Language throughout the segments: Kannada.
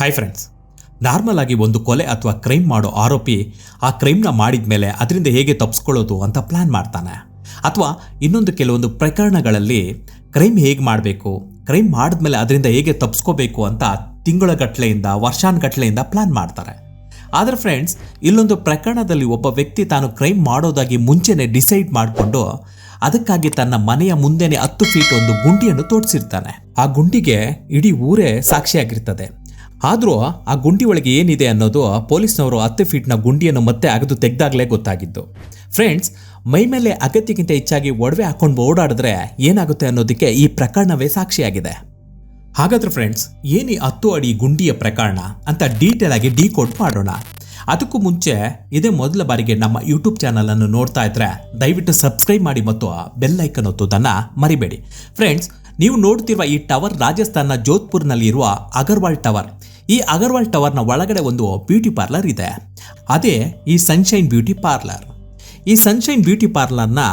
ಹಾಯ್ ಫ್ರೆಂಡ್ಸ್ ನಾರ್ಮಲ್ ಆಗಿ ಒಂದು ಕೊಲೆ ಅಥವಾ ಕ್ರೈಮ್ ಮಾಡೋ ಆರೋಪಿ ಆ ಕ್ರೈಮ್ನ ಮಾಡಿದ ಮೇಲೆ ಅದರಿಂದ ಹೇಗೆ ತಪ್ಪಿಸ್ಕೊಳ್ಳೋದು ಅಂತ ಪ್ಲ್ಯಾನ್ ಮಾಡ್ತಾನೆ. ಅಥವಾ ಇನ್ನೊಂದು ಕೆಲವೊಂದು ಪ್ರಕರಣಗಳಲ್ಲಿ ಕ್ರೈಮ್ ಹೇಗೆ ಮಾಡಬೇಕು ಕ್ರೈಮ್ ಮಾಡಿದ್ಮೇಲೆ ಅದರಿಂದ ಹೇಗೆ ತಪ್ಪಿಸ್ಕೋಬೇಕು ಅಂತ ತಿಂಗಳ ಗಟ್ಟಲೆಯಿಂದ ವರ್ಷಾನ್ಗಟ್ಲೆಯಿಂದ ಪ್ಲ್ಯಾನ್ ಮಾಡ್ತಾರೆ. ಆದರೆ ಫ್ರೆಂಡ್ಸ್ ಇಲ್ಲೊಂದು ಪ್ರಕರಣದಲ್ಲಿ ಒಬ್ಬ ವ್ಯಕ್ತಿ ತಾನು ಕ್ರೈಮ್ ಮಾಡೋದಾಗಿ ಮುಂಚೆನೆ ಡಿಸೈಡ್ ಮಾಡಿಕೊಂಡು ಅದಕ್ಕಾಗಿ ತನ್ನ ಮನೆಯ ಮುಂದೆನೆ ಹತ್ತು ಫೀಟ್ ಒಂದು ಗುಂಡಿಯನ್ನು ತೋಡಿಸಿರ್ತಾನೆ ಆ ಗುಂಡಿಗೆ ಇಡೀ ಊರೇ ಸಾಕ್ಷಿಯಾಗಿರ್ತದೆ. ಆದರೂ ಆ ಗುಂಡಿ ಒಳಗೆ ಏನಿದೆ ಅನ್ನೋದು ಪೊಲೀಸ್ನವರು ಹತ್ತು ಫೀಟ್ನ ಗುಂಡಿಯನ್ನು ಮತ್ತೆ ಅಗದು ತೆಗೆದಾಗಲೇ ಗೊತ್ತಾಗಿದ್ದು. ಫ್ರೆಂಡ್ಸ್ ಮೈ ಮೇಲೆ ಅಗತ್ಯಕ್ಕಿಂತ ಹೆಚ್ಚಾಗಿ ಒಡವೆ ಹಾಕೊಂಡು ಓಡಾಡಿದ್ರೆ ಏನಾಗುತ್ತೆ ಅನ್ನೋದಕ್ಕೆ ಈ ಪ್ರಕರಣವೇ ಸಾಕ್ಷಿಯಾಗಿದೆ. ಹಾಗಾದ್ರೆ ಫ್ರೆಂಡ್ಸ್ ಏನಿ ಹತ್ತು ಅಡಿ ಗುಂಡಿಯ ಪ್ರಕರಣ ಅಂತ ಡೀಟೇಲ್ ಆಗಿ ಡಿಕೋಡ್ ಮಾಡೋಣ. ಅದಕ್ಕೂ ಮುಂಚೆ ಇದೇ ಮೊದಲ ಬಾರಿಗೆ ನಮ್ಮ ಯೂಟ್ಯೂಬ್ ಚಾನಲ್ ಅನ್ನು ನೋಡ್ತಾ ಇದ್ರೆ ದಯವಿಟ್ಟು ಸಬ್ಸ್ಕ್ರೈಬ್ ಮಾಡಿ ಮತ್ತು ಬೆಲ್ ಐಕನ್ ಒತ್ತೋದನ್ನ ಮರಿಬೇಡಿ. ಫ್ರೆಂಡ್ಸ್ ನೀವು ನೋಡ್ತಿರುವ ಈ ಟವರ್ ರಾಜಸ್ಥಾನ್ನ ಜೋಧ್ಪುರ್ನಲ್ಲಿರುವ ಅಗರ್ವಾಲ್ ಟವರ್. ಈ ಅಗರ್ವಾಲ್ ಟವರ್ನ ಒಳಗಡೆ ಒಂದು ಬ್ಯೂಟಿ ಪಾರ್ಲರ್ ಇದೆ. ಅದೇ ಈ ಸನ್ಶೈನ್ ಬ್ಯೂಟಿ ಪಾರ್ಲರ್. ಈ ಸನ್ಶೈನ್ ಬ್ಯೂಟಿ ಪಾರ್ಲರ್ನ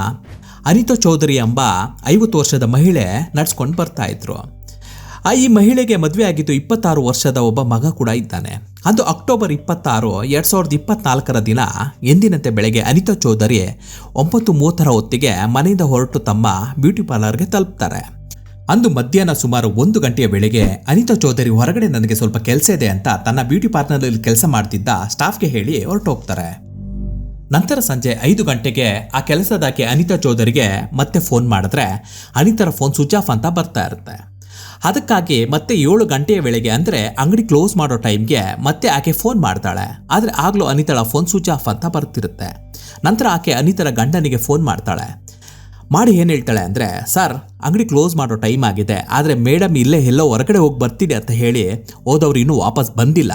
ಅನಿತಾ ಚೌಧರಿ ಎಂಬ ಐವತ್ತು ವರ್ಷದ ಮಹಿಳೆ ನಡ್ಸ್ಕೊಂಡು ಬರ್ತಾ ಇದ್ರು. ಆ ಈ ಮಹಿಳೆಗೆ ಮದುವೆ ಆಗಿದ್ದು ಇಪ್ಪತ್ತಾರು ವರ್ಷದ ಒಬ್ಬ ಮಗ ಕೂಡ ಇದ್ದಾನೆ. ಅದು ಅಕ್ಟೋಬರ್ ಇಪ್ಪತ್ತಾರು, ಎರಡು ಸಾವಿರದ ಇಪ್ಪತ್ನಾಲ್ಕರ ದಿನ ಎಂದಿನಂತೆ ಬೆಳಗ್ಗೆ ಅನಿತಾ ಚೌಧರಿ ಒಂಬತ್ತು ಮೂವತ್ತರ ಹೊತ್ತಿಗೆ ಮನೆಯಿಂದ ಹೊರಟು ತಮ್ಮ ಬ್ಯೂಟಿ ಪಾರ್ಲರ್ಗೆ ತಲುಪ್ತಾರೆ. ಅಂದು ಮಧ್ಯಾಹ್ನ ಸುಮಾರು ಒಂದು ಗಂಟೆಯ ವೇಳೆಗೆ ಅನಿತಾ ಚೌಧರಿ ಹೊರಗಡೆ ನನಗೆ ಸ್ವಲ್ಪ ಕೆಲಸ ಇದೆ ಅಂತ ತನ್ನ ಬ್ಯೂಟಿ ಪಾರ್ಲರ್ನಲ್ಲಿ ಕೆಲಸ ಮಾಡ್ತಿದ್ದ ಸ್ಟಾಫ್ಗೆ ಹೇಳಿ ಹೊರಟೋಗ್ತಾರೆ. ನಂತರ ಸಂಜೆ ಐದು ಗಂಟೆಗೆ ಆ ಕೆಲಸದಾಕೆ ಅನಿತಾ ಚೌಧರಿಗೆ ಮತ್ತೆ ಫೋನ್ ಮಾಡಿದ್ರೆ ಅನಿತರ ಫೋನ್ ಸ್ವಿಚ್ ಆಫ್ ಅಂತ ಬರ್ತಾ ಇರುತ್ತೆ. ಅದಕ್ಕಾಗಿ ಮತ್ತೆ ಏಳು ಗಂಟೆಯ ವೇಳೆಗೆ ಅಂದರೆ ಅಂಗಡಿ ಕ್ಲೋಸ್ ಮಾಡೋ ಟೈಮ್ಗೆ ಮತ್ತೆ ಆಕೆ ಫೋನ್ ಮಾಡ್ತಾಳೆ. ಆದರೆ ಆಗಲೂ ಅನಿತಾಳ ಫೋನ್ ಸ್ವಿಚ್ ಆಫ್ ಅಂತ ಬರ್ತಿರುತ್ತೆ. ನಂತರ ಆಕೆ ಅನಿತರ ಗಂಡನಿಗೆ ಫೋನ್ ಮಾಡ್ತಾಳೆ. ಮಾಡಿ ಏನು ಹೇಳ್ತಾಳೆ ಅಂದರೆ, ಸರ್, ಅಂಗಡಿ ಕ್ಲೋಸ್ ಮಾಡೋ ಟೈಮ್ ಆಗಿದೆ, ಆದರೆ ಮೇಡಮ್ ಇಲ್ಲೇ ಎಲ್ಲೋ ಹೊರಗಡೆ ಹೋಗಿ ಬರ್ತೀನಿ ಅಂತ ಹೇಳಿ ಹೋದವ್ರು ಇನ್ನೂ ವಾಪಸ್ ಬಂದಿಲ್ಲ.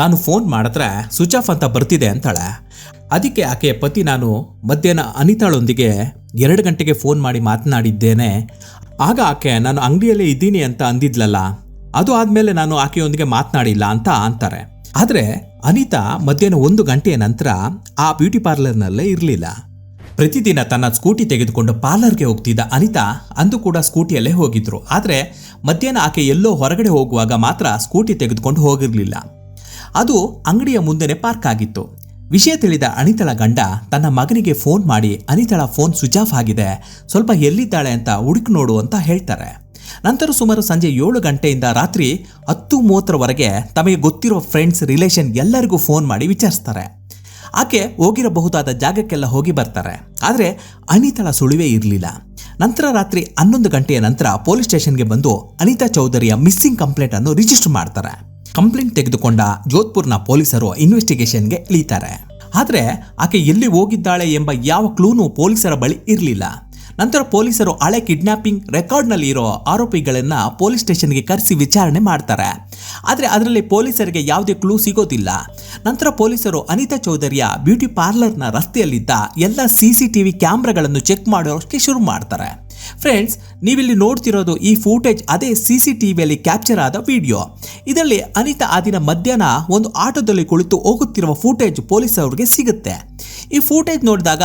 ನಾನು ಫೋನ್ ಮಾಡಿದ್ರೆ ಸ್ವಿಚ್ ಆಫ್ ಅಂತ ಬರ್ತಿದೆ ಅಂತಾಳೆ. ಅದಕ್ಕೆ ಆಕೆಯ ಪತಿ ನಾನು ಮಧ್ಯಾಹ್ನ ಅನಿತಾಳೊಂದಿಗೆ ಎರಡು ಗಂಟೆಗೆ ಫೋನ್ ಮಾಡಿ ಮಾತನಾಡಿದ್ದೇನೆ. ಆಗ ಆಕೆ, ನಾನು ಅಂಗಡಿಯಲ್ಲೇ ಇದ್ದೀನಿ ಅಂತ ಅಂದಿದ್ಲಲ್ಲ, ಅದು ಆದಮೇಲೆ ನಾನು ಆಕೆಯೊಂದಿಗೆ ಮಾತನಾಡಿಲ್ಲ ಅಂತ ಅಂತಾರೆ. ಆದರೆ ಅನಿತಾ ಮಧ್ಯಾಹ್ನ ಒಂದು ಗಂಟೆಯ ನಂತರ ಆ ಬ್ಯೂಟಿ ಪಾರ್ಲರ್ನಲ್ಲೇ ಇರಲಿಲ್ಲ. ಪ್ರತಿದಿನ ತನ್ನ ಸ್ಕೂಟಿ ತೆಗೆದುಕೊಂಡು ಪಾರ್ಲರ್ಗೆ ಹೋಗ್ತಿದ್ದ ಅನಿತಾ ಅಂದು ಕೂಡ ಸ್ಕೂಟಿಯಲ್ಲೇ ಹೋಗಿದ್ರು. ಆದರೆ ಮಧ್ಯಾಹ್ನ ಆಕೆ ಎಲ್ಲೋ ಹೊರಗಡೆ ಹೋಗುವಾಗ ಮಾತ್ರ ಸ್ಕೂಟಿ ತೆಗೆದುಕೊಂಡು ಹೋಗಿರಲಿಲ್ಲ. ಅದು ಅಂಗಡಿಯ ಮುಂದೆನೆ ಪಾರ್ಕ್ ಆಗಿತ್ತು. ವಿಷಯ ತಿಳಿದ ಅನಿತಳ ಗಂಡ ತನ್ನ ಮಗನಿಗೆ ಫೋನ್ ಮಾಡಿ, ಅನಿತಳ, ಫೋನ್ ಸ್ವಿಚ್ ಆಫ್ ಆಗಿದೆ. ಸ್ವಲ್ಪ ಎಲ್ಲಿದ್ದಾಳೆ ಅಂತ ಹುಡುಕಿ ನೋಡು ಅಂತ ಹೇಳ್ತಾರೆ. ನಂತರ ಸುಮಾರು ಸಂಜೆ ಏಳು ಗಂಟೆಯಿಂದ ರಾತ್ರಿ ಹತ್ತು ಮೂವತ್ತರವರೆಗೆ ತಮಗೆ ಗೊತ್ತಿರೋ ಫ್ರೆಂಡ್ಸ್, ರಿಲೇಷನ್ ಎಲ್ಲರಿಗೂ ಫೋನ್ ಮಾಡಿ ವಿಚಾರಿಸ್ತಾರೆ. ಆಕೆ ಹೋಗಿರಬಹುದಾದ ಜಾಗಕ್ಕೆಲ್ಲ ಹೋಗಿ ಬರ್ತಾರೆ. ಆದರೆ ಅನಿತಳ ಸುಳಿವೇ ಇರಲಿಲ್ಲ. ನಂತರ ರಾತ್ರಿ ಹನ್ನೊಂದು ಗಂಟೆಯ ನಂತರ ಪೊಲೀಸ್ ಸ್ಟೇಷನ್ಗೆ ಬಂದು ಅನಿತಾ ಚೌಧರಿಯ ಮಿಸ್ಸಿಂಗ್ ಕಂಪ್ಲೇಂಟ್ ಅನ್ನು ರಿಜಿಸ್ಟರ್ ಮಾಡ್ತಾರೆ. ಕಂಪ್ಲೇಂಟ್ ತೆಗೆದುಕೊಂಡ ಜೋಧ್ಪುರ್ನ ಪೊಲೀಸರು ಇನ್ವೆಸ್ಟಿಗೇಷನ್ಗೆ ಇಳಿತಾರೆ. ಆದರೆ ಆಕೆ ಎಲ್ಲಿ ಹೋಗಿದ್ದಾಳೆ ಎಂಬ ಯಾವ ಕ್ಲೂನು ಪೊಲೀಸರ ಬಳಿ ಇರಲಿಲ್ಲ. ನಂತರ ಪೊಲೀಸರು ಹಳೆ ಕಿಡ್ನಾಪಿಂಗ್ ರೆಕಾರ್ಡ್ನಲ್ಲಿ ಇರೋ ಆರೋಪಿಗಳನ್ನ ಪೊಲೀಸ್ ಸ್ಟೇಷನ್ಗೆ ಕರೆಸಿ ವಿಚಾರಣೆ ಮಾಡ್ತಾರೆ. ಆದರೆ ಅದರಲ್ಲಿ ಪೊಲೀಸರಿಗೆ ಯಾವುದೇ ಕ್ಲೂ ಸಿಗೋದಿಲ್ಲ. ನಂತರ ಪೊಲೀಸರು ಅನಿತಾ ಚೌಧರಿಯ ಬ್ಯೂಟಿ ಪಾರ್ಲರ್ನ ರಸ್ತೆಯಲ್ಲಿದ್ದ ಎಲ್ಲ ಸಿ ಸಿ ಟಿ ವಿ ಕ್ಯಾಮ್ರಾಗಳನ್ನು ಚೆಕ್ ಮಾಡೋಕ್ಕೆ ಶುರು ಮಾಡ್ತಾರೆ. ಫ್ರೆಂಡ್ಸ್, ನೀವಿಲ್ಲಿ ನೋಡ್ತಿರೋದು ಈ ಫೂಟೇಜ್ ಅದೇ ಸಿ ಸಿ ಟಿ ವಿಯಲ್ಲಿ ಕ್ಯಾಪ್ಚರ್ ಆದ ವಿಡಿಯೋ. ಇದರಲ್ಲಿ ಅನಿತಾ ಆ ದಿನ ಮಧ್ಯಾಹ್ನ ಒಂದು ಆಟೋದಲ್ಲಿ ಕುಳಿತು ಹೋಗುತ್ತಿರುವ ಫೂಟೇಜ್ ಪೊಲೀಸ್ ಅವ್ರಿಗೆ ಸಿಗುತ್ತೆ. ಈ ಫೂಟೇಜ್ ನೋಡಿದಾಗ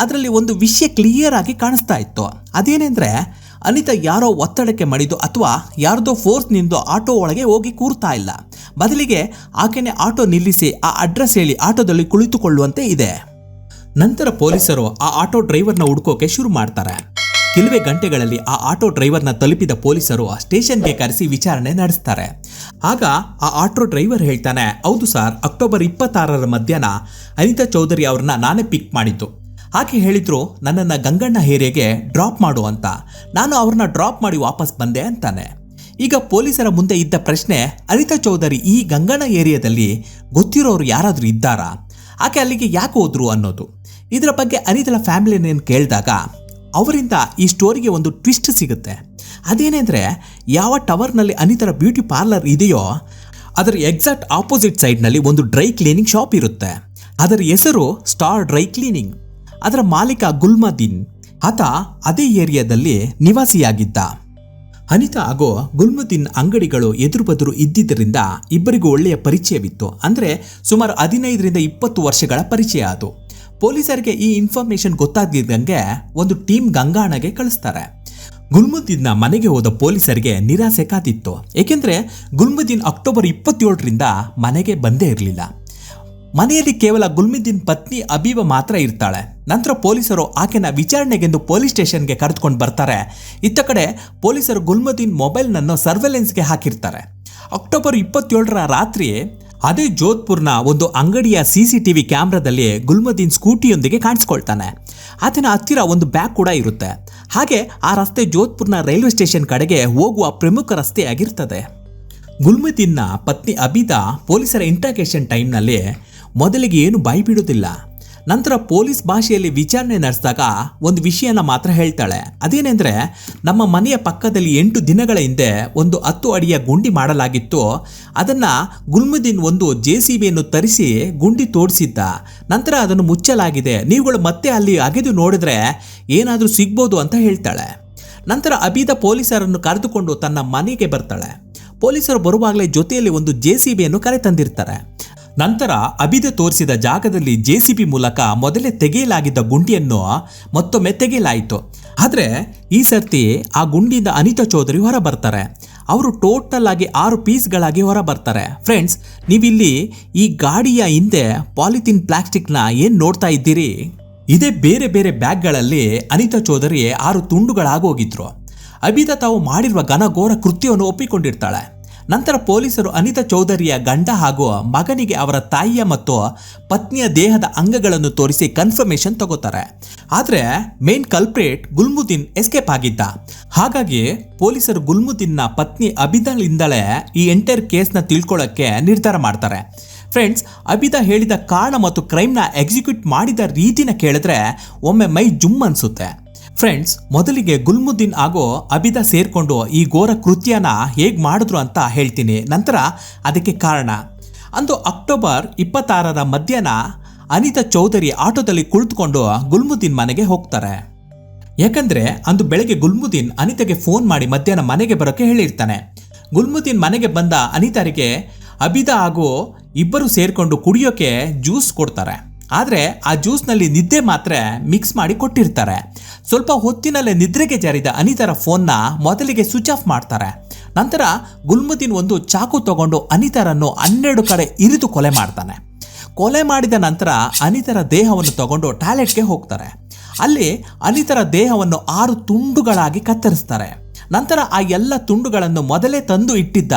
ಅದರಲ್ಲಿ ಒಂದು ವಿಷಯ ಕ್ಲಿಯರ್ ಆಗಿ ಕಾಣಿಸ್ತಾ ಇತ್ತು. ಅದೇನೆಂದರೆ, ಅನಿತಾ ಯಾರೋ ಒತ್ತಡಕ್ಕೆ ಮಡಿದು ಅಥವಾ ಯಾರ್ದೋ ಫೋರ್ಸ್ನಿಂದ ಆಟೋ ಒಳಗೆ ಹೋಗಿ ಕೂರ್ತಾ ಇಲ್ಲ. ಬದಲಿಗೆ ಆಕೆನೆ ಆಟೋ ನಿಲ್ಲಿಸಿ ಆ ಅಡ್ರೆಸ್ ಹೇಳಿ ಆಟೋದಲ್ಲಿ ಕುಳಿತುಕೊಳ್ಳುವಂತೆ ಇದೆ. ನಂತರ ಪೊಲೀಸರು ಆ ಆಟೋ ಡ್ರೈವರ್ನ ಹುಡುಕೋಕೆ ಶುರು ಮಾಡ್ತಾರೆ. ಕೆಲವೇ ಗಂಟೆಗಳಲ್ಲಿ ಆ ಆಟೋ ಡ್ರೈವರ್ನ ತಲುಪಿದ ಪೊಲೀಸರು ಸ್ಟೇಷನ್ಗೆ ಕರೆಸಿ ವಿಚಾರಣೆ ನಡೆಸ್ತಾರೆ. ಆಗ ಆ ಆಟೋ ಡ್ರೈವರ್ ಹೇಳ್ತಾನೆ, ಹೌದು ಸರ್, ಅಕ್ಟೋಬರ್ ಇಪ್ಪತ್ತಾರರ ಮಧ್ಯಾಹ್ನ ಅನಿತಾ ಚೌಧರಿ ಅವ್ರನ್ನ ನಾನೇ ಪಿಕ್ ಮಾಡಿದ್ದು. ಆಕೆ ಹೇಳಿದ್ರು, ನನ್ನನ್ನು ಗಂಗಣ್ಣ ಏರಿಯಾಗೆ ಡ್ರಾಪ್ ಮಾಡು ಅಂತ. ನಾನು ಅವ್ರನ್ನ ಡ್ರಾಪ್ ಮಾಡಿ ವಾಪಸ್ ಬಂದೆ ಅಂತಾನೆ. ಈಗ ಪೊಲೀಸರ ಮುಂದೆ ಇದ್ದ ಪ್ರಶ್ನೆ ಅನಿತಾ ಚೌಧರಿ ಈ ಗಂಗಣ್ಣ ಏರಿಯಾದಲ್ಲಿ ಗೊತ್ತಿರೋರು ಯಾರಾದರೂ ಇದ್ದಾರಾ? ಆಕೆ ಅಲ್ಲಿಗೆ ಯಾಕೆ ಹೋದ್ರು ಅನ್ನೋದು. ಇದರ ಬಗ್ಗೆ ಅನಿತಳ ಫ್ಯಾಮಿಲಿನೇನು ಕೇಳಿದಾಗ, ಅವರಿಂದ ಈ ಸ್ಟೋರಿಗೆ ಒಂದು ಟ್ವಿಸ್ಟ್ ಸಿಗುತ್ತೆ. ಅದೇನೆಂದರೆ, ಯಾವ ಟವರ್ನಲ್ಲಿ ಅನಿತರ ಬ್ಯೂಟಿ ಪಾರ್ಲರ್ ಇದೆಯೋ, ಅದರ ಎಕ್ಸಾಕ್ಟ್ ಆಪೋಸಿಟ್ ಸೈಡ್ನಲ್ಲಿ ಒಂದು ಡ್ರೈ ಕ್ಲೀನಿಂಗ್ ಶಾಪ್ ಇರುತ್ತೆ. ಅದರ ಹೆಸರು ಸ್ಟಾರ್ ಡ್ರೈ ಕ್ಲೀನಿಂಗ್. ಅದರ ಮಾಲೀಕ ಗುಲ್ಮದೀನ್, ಆತ ಅದೇ ಏರಿಯಾದಲ್ಲಿ ನಿವಾಸಿಯಾಗಿದ್ದ. ಅನಿತಾ ಹಾಗೂ ಗುಲ್ಮುದ್ದೀನ್ ಅಂಗಡಿಗಳು ಎದುರು ಬದುರು ಇದ್ದಿದ್ದರಿಂದ ಇಬ್ಬರಿಗೂ ಒಳ್ಳೆಯ ಪರಿಚಯವಿತ್ತು. ಅಂದರೆ ಸುಮಾರು ಹದಿನೈದರಿಂದ ಇಪ್ಪತ್ತು ವರ್ಷಗಳ ಪರಿಚಯ ಅದು. ಪೊಲೀಸರಿಗೆ ಈ ಇನ್ಫಾರ್ಮೇಷನ್ ಗೊತ್ತಾಗ್ದಿದ್ದಂಗೆ ಒಂದು ಟೀಮ್ ಗಂಗಾಣಗೆ ಕಳಿಸ್ತಾರೆ. ಗುಲ್ಮುದ್ದೀನ್ನ ಮನೆಗೆ ಹೋದ ಪೊಲೀಸರಿಗೆ ನಿರಾಸೆ ಕಾದಿತ್ತು. ಏಕೆಂದರೆ ಗುಲ್ಮುದ್ದೀನ್ ಅಕ್ಟೋಬರ್ ಇಪ್ಪತ್ತೇಳರಿಂದ ಮನೆಗೆ ಬಂದೇ ಇರಲಿಲ್ಲ. ಮನೆಯಲ್ಲಿ ಕೇವಲ ಗುಲ್ಮುದ್ದೀನ್ ಪತ್ನಿ ಅಬೀಬ ಮಾತ್ರ ಇರ್ತಾಳೆ. ನಂತರ ಪೊಲೀಸರು ಆಕೆನ ವಿಚಾರಣೆಗೆಂದು ಪೊಲೀಸ್ ಸ್ಟೇಷನ್ಗೆ ಕರೆದುಕೊಂಡು ಬರ್ತಾರೆ. ಇತ್ತ ಕಡೆ ಪೊಲೀಸರು ಗುಲ್ಮುದ್ದೀನ್ ಮೊಬೈಲ್ನನ್ನು ಸರ್ವೆಲೆನ್ಸ್ಗೆ ಹಾಕಿರ್ತಾರೆ. ಅಕ್ಟೋಬರ್ ಇಪ್ಪತ್ತೇಳರ ರಾತ್ರಿ ಅದೇ ಜೋಧ್ಪುರ್ನ ಒಂದು ಅಂಗಡಿಯ ಸಿ ಸಿ ಟಿ ವಿ ಕ್ಯಾಮ್ರಾದಲ್ಲಿ ಗುಲ್ಮದೀನ್ ಸ್ಕೂಟಿಯೊಂದಿಗೆ ಕಾಣಿಸ್ಕೊಳ್ತಾನೆ. ಆತನ ಹತ್ತಿರ ಒಂದು ಬ್ಯಾಗ್ ಕೂಡ ಇರುತ್ತೆ. ಹಾಗೆ ಆ ರಸ್ತೆ ಜೋಧ್ಪುರ್ನ ರೈಲ್ವೆ ಸ್ಟೇಷನ್ ಕಡೆಗೆ ಹೋಗುವ ಪ್ರಮುಖ ರಸ್ತೆಯಾಗಿರ್ತದೆ ಗುಲ್ಮುದ್ದೀನ್ನ ಪತ್ನಿ ಅಬಿದಾ ಪೊಲೀಸರ ಇಂಟ್ರಾಗೇಷನ್ ಟೈಮ್ನಲ್ಲಿ ಮೊದಲಿಗೆ ಏನು ಬಾಯಿ ಬಿಡುವುದಿಲ್ಲ ನಂತರ ಪೊಲೀಸ್ ಭಾಷೆಯಲ್ಲಿ ವಿಚಾರಣೆ ನಡೆಸಿದಾಗ ಒಂದು ವಿಷಯನ ಮಾತ್ರ ಹೇಳ್ತಾಳೆ. ಅದೇನೆಂದರೆ, ನಮ್ಮ ಮನೆಯ ಪಕ್ಕದಲ್ಲಿ ಎಂಟು ದಿನಗಳ ಹಿಂದೆ ಒಂದು ಹತ್ತು ಅಡಿಯ ಗುಂಡಿ ಮಾಡಲಾಗಿತ್ತು. ಅದನ್ನು ಗುಲ್ಮುದ್ದೀನ್ ಒಂದು ಜೆ ಸಿ ಬಿಯನ್ನು ತರಿಸಿ ಗುಂಡಿ ತೋಡಿಸಿದ್ದ. ನಂತರ ಅದನ್ನು ಮುಚ್ಚಲಾಗಿದೆ. ನೀವುಗಳು ಮತ್ತೆ ಅಲ್ಲಿ ಅಗೆದು ನೋಡಿದ್ರೆ ಏನಾದರೂ ಸಿಗ್ಬೋದು ಅಂತ ಹೇಳ್ತಾಳೆ. ನಂತರ ಅಬೀದ ಪೊಲೀಸರನ್ನು ಕರೆದುಕೊಂಡು ತನ್ನ ಮನೆಗೆ ಬರ್ತಾಳೆ. ಪೊಲೀಸರು ಬರುವಾಗಲೇ ಜೊತೆಯಲ್ಲಿ ಒಂದು ಜೆ ಸಿ ಬಿಯನ್ನು ಕರೆತಂದಿರ್ತಾರೆ. ನಂತರ ಅಬಿದ ತೋರಿಸಿದ ಜಾಗದಲ್ಲಿ ಜೆಸಿಬಿ ಮೂಲಕ ಮೊದಲೇ ತೆಗೆಯಲಾಗಿದ್ದ ಗುಂಡಿಯನ್ನು ಮತ್ತೊಮ್ಮೆ ತೆಗೆಯಲಾಯಿತು. ಆದರೆ ಈ ಸರ್ತಿ ಆ ಗುಂಡಿಯಿಂದ ಅನಿತಾ ಚೌಧರಿ ಹೊರ ಬರ್ತಾರೆ ಅವರು ಟೋಟಲ್ ಆಗಿ ಆರು ಪೀಸ್ಗಳಾಗಿ ಹೊರ ಬರ್ತಾರೆ ಫ್ರೆಂಡ್ಸ್, ನೀವಿಲ್ಲಿ ಈ ಗಾಡಿಯ ಹಿಂದೆ ಪಾಲಿಥಿನ್ ಪ್ಲಾಸ್ಟಿಕ್ನ ಏನು ನೋಡ್ತಾ ಇದ್ದೀರಿ? ಇದೇ ಬೇರೆ ಬೇರೆ ಬ್ಯಾಗ್ಗಳಲ್ಲಿ ಅನಿತಾ ಚೌಧರಿ ಆರು ತುಂಡುಗಳಾಗೋಗಿದ್ರು. ಅಬಿದ ತಾವು ಮಾಡಿರುವ ಘನಘೋರ ಕೃತ್ಯವನ್ನು ಒಪ್ಪಿಕೊಂಡಿರ್ತಾಳೆ. ನಂತರ ಪೊಲೀಸರು ಅನಿತಾ ಚೌಧರಿಯ ಗಂಡ ಹಾಗೂ ಮಗನಿಗೆ ಅವರ ತಾಯಿಯ ಮತ್ತು ಪತ್ನಿಯ ದೇಹದ ಅಂಗಗಳನ್ನು ತೋರಿಸಿ ಕನ್ಫರ್ಮೇಶನ್ ತಗೋತಾರೆ. ಆದರೆ ಮೇನ್ ಕಲ್ಪ್ರೇಟ್ ಗುಲ್ಮುದ್ದೀನ್ ಎಸ್ಕೇಪ್ ಆಗಿದ್ದ. ಹಾಗಾಗಿ ಪೊಲೀಸರು ಗುಲ್ಮುದ್ದೀನ್ನ ಪತ್ನಿ ಅಬಿದಾಳಿಂದಲೇ ಈ ಎಂಟೈರ್ ಕೇಸ್ನ ತಿಳ್ಕೊಳ್ಳೋಕ್ಕೆ ನಿರ್ಧಾರ ಮಾಡ್ತಾರೆ. ಫ್ರೆಂಡ್ಸ್ ಅಬಿದಾ ಹೇಳಿದ ಕಾರಣ ಮತ್ತು ಕ್ರೈಮ್ನ ಎಕ್ಸಿಕ್ಯೂಟ್ ಮಾಡಿದ ರೀತಿನ ಕೇಳಿದ್ರೆ ಒಮ್ಮೆ ಮೈ ಜುಮ್ ಅನ್ಸುತ್ತೆ. ಫ್ರೆಂಡ್ಸ್ ಮೊದಲಿಗೆ ಗುಲ್ಮುದ್ದೀನ್ ಹಾಗೂ ಅಬಿದಾ ಸೇರ್ಕೊಂಡು ಈ ಘೋರ ಕೃತ್ಯನ ಹೇಗೆ ಮಾಡಿದ್ರು ಅಂತ ಹೇಳ್ತೀನಿ. ನಂತರ ಅದಕ್ಕೆ ಕಾರಣ. ಅಂದು ಅಕ್ಟೋಬರ್ ಇಪ್ಪತ್ತಾರರ ಮಧ್ಯಾಹ್ನ ಅನಿತಾ ಚೌಧರಿ ಆಟೋದಲ್ಲಿ ಕುಳಿತುಕೊಂಡು ಗುಲ್ಮುದ್ದೀನ್ ಮನೆಗೆ ಹೋಗ್ತಾರೆ. ಯಾಕಂದ್ರೆ ಅಂದು ಬೆಳಗ್ಗೆ ಗುಲ್ಮುದ್ದೀನ್ ಅನಿತಾಗೆ ಫೋನ್ ಮಾಡಿ ಮಧ್ಯಾಹ್ನ ಮನೆಗೆ ಬರೋಕೆ ಹೇಳಿರ್ತಾನೆ. ಗುಲ್ಮುದ್ದೀನ್ ಮನೆಗೆ ಬಂದ ಅನಿತಾರಿಗೆ ಅಬಿದಾ ಹಾಗೂ ಇಬ್ಬರು ಸೇರ್ಕೊಂಡು ಕುಡಿಯೋಕೆ ಜ್ಯೂಸ್ ಕೊಡ್ತಾರೆ. ಆದರೆ ಆ ಜ್ಯೂಸ್ನಲ್ಲಿ ನಿದ್ದೆ ಮಾತ್ರ ಮಿಕ್ಸ್ ಮಾಡಿ ಕೊಟ್ಟಿರ್ತಾರೆ. ಸ್ವಲ್ಪ ಹೊತ್ತಿನಲ್ಲೇ ನಿದ್ರೆಗೆ ಜಾರಿದ ಅನಿತರ ಫೋನ್ನ ಮೊದಲಿಗೆ ಸ್ವಿಚ್ ಆಫ್ ಮಾಡ್ತಾರೆ. ನಂತರ ಗುಲ್ಮುದ್ದೀನ್ ಒಂದು ಚಾಕು ತಗೊಂಡು ಅನಿತರನ್ನು ಹನ್ನೆರಡು ಕಡೆ ಇರಿದು ಕೊಲೆ ಮಾಡ್ತಾನೆ. ಕೊಲೆ ಮಾಡಿದ ನಂತರ ಅನಿತರ ದೇಹವನ್ನು ತಗೊಂಡು ಟಾಯ್ಲೆಟ್ಗೆ ಹೋಗ್ತಾರೆ. ಅಲ್ಲಿ ಅನಿತರ ದೇಹವನ್ನು ಆರು ತುಂಡುಗಳಾಗಿ ಕತ್ತರಿಸ್ತಾರೆ. ನಂತರ ಆ ಎಲ್ಲ ತುಂಡುಗಳನ್ನು ಮೊದಲೇ ತಂದು ಇಟ್ಟಿದ್ದ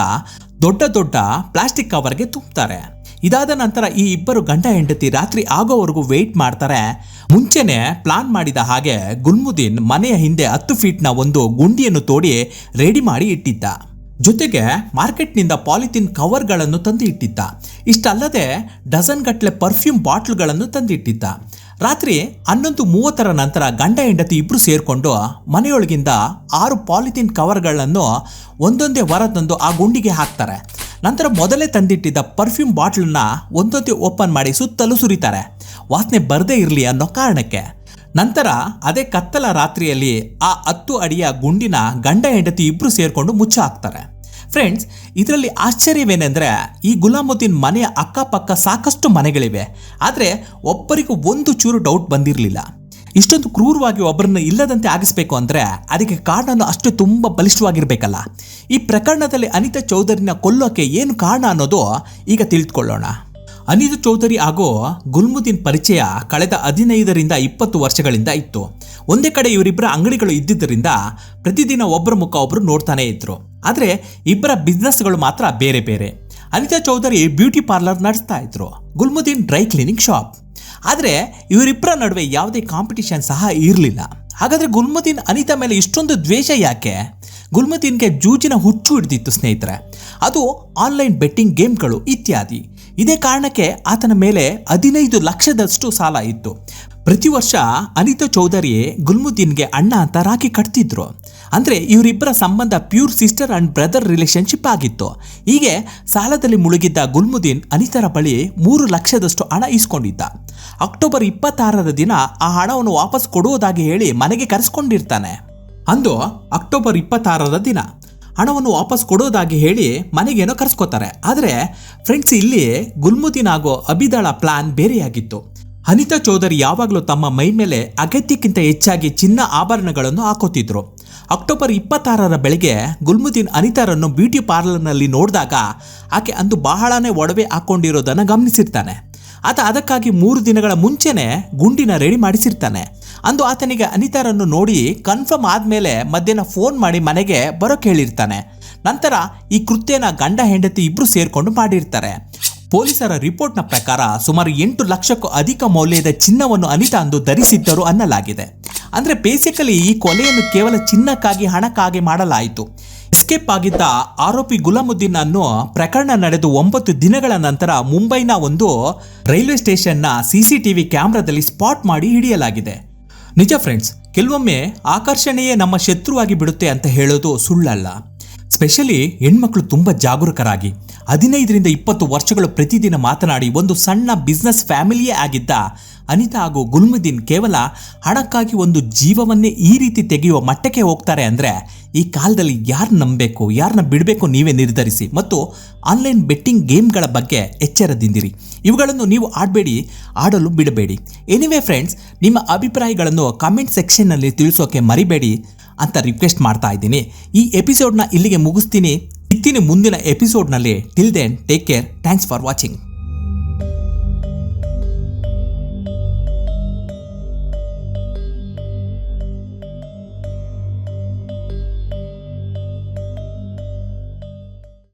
ದೊಡ್ಡ ದೊಡ್ಡ ಪ್ಲಾಸ್ಟಿಕ್ ಕವರ್ಗೆ ತುಂಬ್ತಾರೆ. ಇದಾದ ನಂತರ ಈ ಇಬ್ಬರು ಗಂಡ ಹೆಂಡತಿ ರಾತ್ರಿ ಆಗೋವರೆಗೂ ವೆಯ್ಟ್ ಮಾಡ್ತಾರೆ. ಮುಂಚೆನೆ ಪ್ಲಾನ್ ಮಾಡಿದ ಹಾಗೆ ಗುಲ್ಮುದ್ದೀನ್ ಮನೆಯ ಹಿಂದೆ ಹತ್ತು ಫೀಟ್ನ ಒಂದು ಗುಂಡಿಯನ್ನು ತೋಡಿ ರೆಡಿ ಮಾಡಿ ಇಟ್ಟಿದ್ದ. ಜೊತೆಗೆ ಮಾರ್ಕೆಟ್ನಿಂದ ಪಾಲಿಥಿನ್ ಕವರ್ಗಳನ್ನು ತಂದು ಇಟ್ಟಿದ್ದ. ಇಷ್ಟಲ್ಲದೆ ಡಜನ್ ಗಟ್ಟಲೆ ಪರ್ಫ್ಯೂಮ್ ಬಾಟ್ಲ್ಗಳನ್ನು ತಂದಿಟ್ಟಿದ್ದ ರಾತ್ರಿ ಹನ್ನೊಂದು ಮೂವತ್ತರ ನಂತರ ಗಂಡ ಹೆಂಡತಿ ಇಬ್ಬರು ಸೇರಿಕೊಂಡು ಮನೆಯೊಳಗಿಂದ ಆರು ಪಾಲಿಥಿನ್ ಕವರ್ಗಳನ್ನು ಒಂದೊಂದೇ ಹೊರ ತಂದು ಆ ಗುಂಡಿಗೆ ಹಾಕ್ತಾರೆ. ನಂತರ ಮೊದಲೇ ತಂದಿಟ್ಟಿದ್ದ ಪರ್ಫ್ಯೂಮ್ ಬಾಟ್ಲನ್ನ ಒಂದೊತ್ತಿ ಓಪನ್ ಮಾಡಿ ಸುತ್ತಲೂ ಸುರಿತಾರೆ. ವಾಸನೆ ಬರದೇ ಇರಲಿ ಅನ್ನೋ ಕಾರಣಕ್ಕೆ. ನಂತರ ಅದೇ ಕತ್ತಲ ರಾತ್ರಿಯಲ್ಲಿ ಆ ಹತ್ತು ಅಡಿಯ ಗುಂಡಿನ ಗಂಡ ಹೆಂಡತಿ ಇಬ್ಬರು ಸೇರಿಕೊಂಡು ಮುಚ್ಚ ಹಾಕ್ತಾರೆ. ಫ್ರೆಂಡ್ಸ್ ಇದರಲ್ಲಿ ಆಶ್ಚರ್ಯವೇನೆಂದರೆ ಈ ಗುಲಾಮುದ್ದೀನ್ ಮನೆಯ ಅಕ್ಕಪಕ್ಕ ಸಾಕಷ್ಟು ಮನೆಗಳಿವೆ. ಆದರೆ ಒಬ್ಬರಿಗೂ ಒಂದು ಚೂರು ಡೌಟ್ ಬಂದಿರಲಿಲ್ಲ. ಇಷ್ಟೊಂದು ಕ್ರೂರವಾಗಿ ಒಬ್ಬರನ್ನ ಇಲ್ಲದಂತೆ ಆಗಿಸ್ಬೇಕು ಅಂದರೆ ಅದಕ್ಕೆ ಕಾರಣನೂ ಅಷ್ಟು ತುಂಬ ಬಲಿಷ್ಠವಾಗಿರಬೇಕಲ್ಲ. ಈ ಪ್ರಕರಣದಲ್ಲಿ ಅನಿತಾ ಚೌಧರಿನ ಕೊಲ್ಲೋಕೆ ಏನು ಕಾರಣ ಅನ್ನೋದು ಈಗ ತಿಳಿದುಕೊಳ್ಳೋಣ ಅನಿತಾ ಚೌಧರಿ ಹಾಗೂ ಗುಲ್ಮುದ್ದೀನ್ ಪರಿಚಯ ಕಳೆದ ಹದಿನೈದರಿಂದ ಇಪ್ಪತ್ತು ವರ್ಷಗಳಿಂದ ಇತ್ತು. ಒಂದೇ ಕಡೆ ಇವರಿಬ್ಬರ ಅಂಗಡಿಗಳು ಇದ್ದಿದ್ದರಿಂದ ಪ್ರತಿದಿನ ಒಬ್ಬರ ಮುಖ ಒಬ್ಬರು ನೋಡ್ತಾನೆ ಇದ್ರು. ಆದರೆ ಇಬ್ಬರ ಬಿಸ್ನೆಸ್ಗಳು ಮಾತ್ರ ಬೇರೆ ಬೇರೆ. ಅನಿತಾ ಚೌಧರಿ ಬ್ಯೂಟಿ ಪಾರ್ಲರ್ ನಡೆಸ್ತಾ ಇದ್ರು. Gulmuddin dry cleaning shop. ಆದರೆ ಇವರಿಬ್ಬರ ನಡುವೆ ಯಾವುದೇ ಕಾಂಪಿಟಿಷನ್ ಸಹ ಇರಲಿಲ್ಲ. ಹಾಗಾದರೆ ಗುಲ್ಮುದ್ದೀನ್ ಅನಿತಾ ಮೇಲೆ ಇಷ್ಟೊಂದು ದ್ವೇಷ ಯಾಕೆ? ಗುಲ್ಮುದ್ದೀನ್ಗೆ ಜೂಜಿನ ಹುಚ್ಚು ಹಿಡಿದಿತ್ತು ಸ್ನೇಹಿತರೆ. ಅದು ಆನ್ಲೈನ್ ಬೆಟ್ಟಿಂಗ್ ಗೇಮ್ಗಳು ಇತ್ಯಾದಿ. ಇದೇ ಕಾರಣಕ್ಕೆ ಆತನ ಮೇಲೆ ಹದಿನೈದು ಲಕ್ಷದಷ್ಟು ಸಾಲ ಇತ್ತು. ಪ್ರತಿ ವರ್ಷ ಅನಿತಾ ಚೌಧರಿ ಗುಲ್ಮುದ್ದೀನ್ಗೆ ಅಣ್ಣ ಅಂತ ರಾಖಿ ಕಟ್ತಿದ್ರು. ಅಂದರೆ ಇವರಿಬ್ಬರ ಸಂಬಂಧ pure sister and brother relationship ಆಗಿತ್ತು. ಹೀಗೆ ಸಾಲದಲ್ಲಿ ಮುಳುಗಿದ್ದ ಗುಲ್ಮುದ್ದೀನ್ ಅನಿತರ ಬಳಿ ಮೂರು ಲಕ್ಷದಷ್ಟು ಹಣ ಇಸ್ಕೊಂಡಿದ್ದ ಅಕ್ಟೋಬರ್ ಇಪ್ಪತ್ತಾರರ ದಿನ ಆ ಹಣವನ್ನು ವಾಪಸ್ ಕೊಡುವುದಾಗಿ ಹೇಳಿ ಮನೆಗೆ ಕರೆಸ್ಕೊಂಡಿರ್ತಾನೆ. ಅಂದು ಅಕ್ಟೋಬರ್ ಇಪ್ಪತ್ತಾರರ ದಿನ ಹಣವನ್ನು ವಾಪಸ್ ಕೊಡೋದಾಗಿ ಹೇಳಿ ಮನೆಗೇನೋ ಕರೆಸ್ಕೋತಾರೆ. ಆದರೆ ಫ್ರೆಂಡ್ಸ್ ಇಲ್ಲಿ ಗುಲ್ಮುದ್ದೀನ್ ಆಗೋ ಅಬಿದಳ ಪ್ಲಾನ್ ಬೇರೆಯಾಗಿತ್ತು. ಅನಿತಾ ಚೌಧರಿ ಯಾವಾಗಲೂ ತಮ್ಮ ಮೈ ಮೇಲೆ ಅಗತ್ಯಕ್ಕಿಂತ ಹೆಚ್ಚಾಗಿ ಚಿನ್ನ ಆಭರಣಗಳನ್ನು ಹಾಕೋತಿದ್ರು. ಅಕ್ಟೋಬರ್ ಇಪ್ಪತ್ತಾರರ ಬೆಳಗ್ಗೆ ಗುಲ್ಮುದ್ದೀನ್ ಅನಿತಾರನ್ನು ಬ್ಯೂಟಿ ಪಾರ್ಲರ್ನಲ್ಲಿ ನೋಡಿದಾಗ ಆಕೆ ಅಂದು ಬಹಳನೇ ಒಡವೆ ಹಾಕ್ಕೊಂಡಿರೋದನ್ನು ಗಮನಿಸಿರ್ತಾನೆ. ಆತ ಅದಕ್ಕಾಗಿ ಮೂರು ದಿನಗಳ ಮುಂಚೆನೆ ಗುಂಡಿನ ರೆಡಿ ಮಾಡಿಸಿರ್ತಾನೆ. ಅಂದು ಆತನಿಗೆ ಅನಿತಾರನ್ನು ನೋಡಿ ಕನ್ಫರ್ಮ್ ಆದಮೇಲೆ ಮಧ್ಯಾಹ್ನ ಫೋನ್ ಮಾಡಿ ಮನೆಗೆ ಬರೋಕೆ ಹೇಳಿರ್ತಾನೆ ನಂತರ ಈ ಕೃತ್ಯನ ಗಂಡ ಹೆಂಡತಿ ಇಬ್ಬರು ಸೇರಿಕೊಂಡು ಮಾಡಿರ್ತಾರೆ. ಪೊಲೀಸರ ರಿಪೋರ್ಟ್ನ ಪ್ರಕಾರ ಸುಮಾರು ಎಂಟು ಲಕ್ಷಕ್ಕೂ ಅಧಿಕ ಮೌಲ್ಯದ ಚಿನ್ನವನ್ನು ಅನಿತಾ ಅಂದು ಧರಿಸಿದ್ದರು ಅನ್ನಲಾಗಿದೆ. ಅಂದ್ರೆ ಬೇಸಿಕಲಿ ಈ ಕೊಲೆಯನ್ನು ಕೇವಲ ಚಿನ್ನಕ್ಕಾಗಿ, ಹಣಕ್ಕಾಗಿ ಮಾಡಲಾಯಿತು. ಎಸ್ಕೇಪ್ ಆಗಿದ್ದ ಆರೋಪಿ ಗುಲಾಮುದ್ದೀನ್ ಅನ್ನು ಪ್ರಕರಣ ನಡೆದು ಒಂಬತ್ತು ದಿನಗಳ ನಂತರ ಮುಂಬೈನ ಒಂದು ರೈಲ್ವೆ ಸ್ಟೇಷನ್ನ ಸಿಸಿಟಿವಿ ಕ್ಯಾಮ್ರಾದಲ್ಲಿ ಸ್ಪಾಟ್ ಮಾಡಿ ಹಿಡಿಯಲಾಗಿದೆ. ನಿಜ ಫ್ರೆಂಡ್ಸ್ ಕೆಲವೊಮ್ಮೆ ಆಕರ್ಷಣೆಯೇ ನಮ್ಮ ಶತ್ರುವಾಗಿ ಬಿಡುತ್ತೆ ಅಂತ ಹೇಳೋದು ಸುಳ್ಳಲ್ಲ. ಸ್ಪೆಷಲಿ ಹೆಣ್ಮಕ್ಳು ತುಂಬ ಜಾಗರೂಕರಾಗಿ. ಹದಿನೈದರಿಂದ ಇಪ್ಪತ್ತು ವರ್ಷಗಳು ಪ್ರತಿದಿನ ಮಾತನಾಡಿ ಒಂದು ಸಣ್ಣ ಬಿಸ್ನೆಸ್ ಫ್ಯಾಮಿಲಿಯೇ ಆಗಿದ್ದ ಅನಿತಾ ಹಾಗೂ ಗುಲ್ಮುದ್ದೀನ್ ಕೇವಲ ಹಣಕ್ಕಾಗಿ ಒಂದು ಜೀವವನ್ನೇ ಈ ರೀತಿ ತೆಗೆಯುವ ಮಟ್ಟಕ್ಕೆ ಹೋಗ್ತಾರೆ ಅಂದರೆ ಈ ಕಾಲದಲ್ಲಿ ಯಾರು ನಂಬಬೇಕು ಯಾರನ್ನ ಬಿಡಬೇಕು ನೀವೇ ನಿರ್ಧರಿಸಿ. ಮತ್ತು ಆನ್ಲೈನ್ ಬೆಟ್ಟಿಂಗ್ ಗೇಮ್ಗಳ ಬಗ್ಗೆ ಎಚ್ಚರದಿಂದಿರಿ. ಇವುಗಳನ್ನು ನೀವು ಆಡಬೇಡಿ, ಆಡಲು ಬಿಡಬೇಡಿ. ಎನಿವೆ ಫ್ರೆಂಡ್ಸ್ ನಿಮ್ಮ ಅಭಿಪ್ರಾಯಗಳನ್ನು ಕಾಮೆಂಟ್ ಸೆಕ್ಷನ್ನಲ್ಲಿ ತಿಳಿಸೋಕೆ ಮರಿಬೇಡಿ. ಅಂತ ರಿಕ್ವೆಸ್ಟ್ ಮಾಡ್ತಾ ಇದ್ದೀನಿ. ಈ ಎಪಿಸೋಡ್ನ ಇಲ್ಲಿಗೆ ಮುಗಿಸ್ತೀನಿ. ಇತ್ತೀನಿ ಮುಂದಿನ ಎಪಿಸೋಡ್ನಲ್ಲಿ till then take care thanks for watching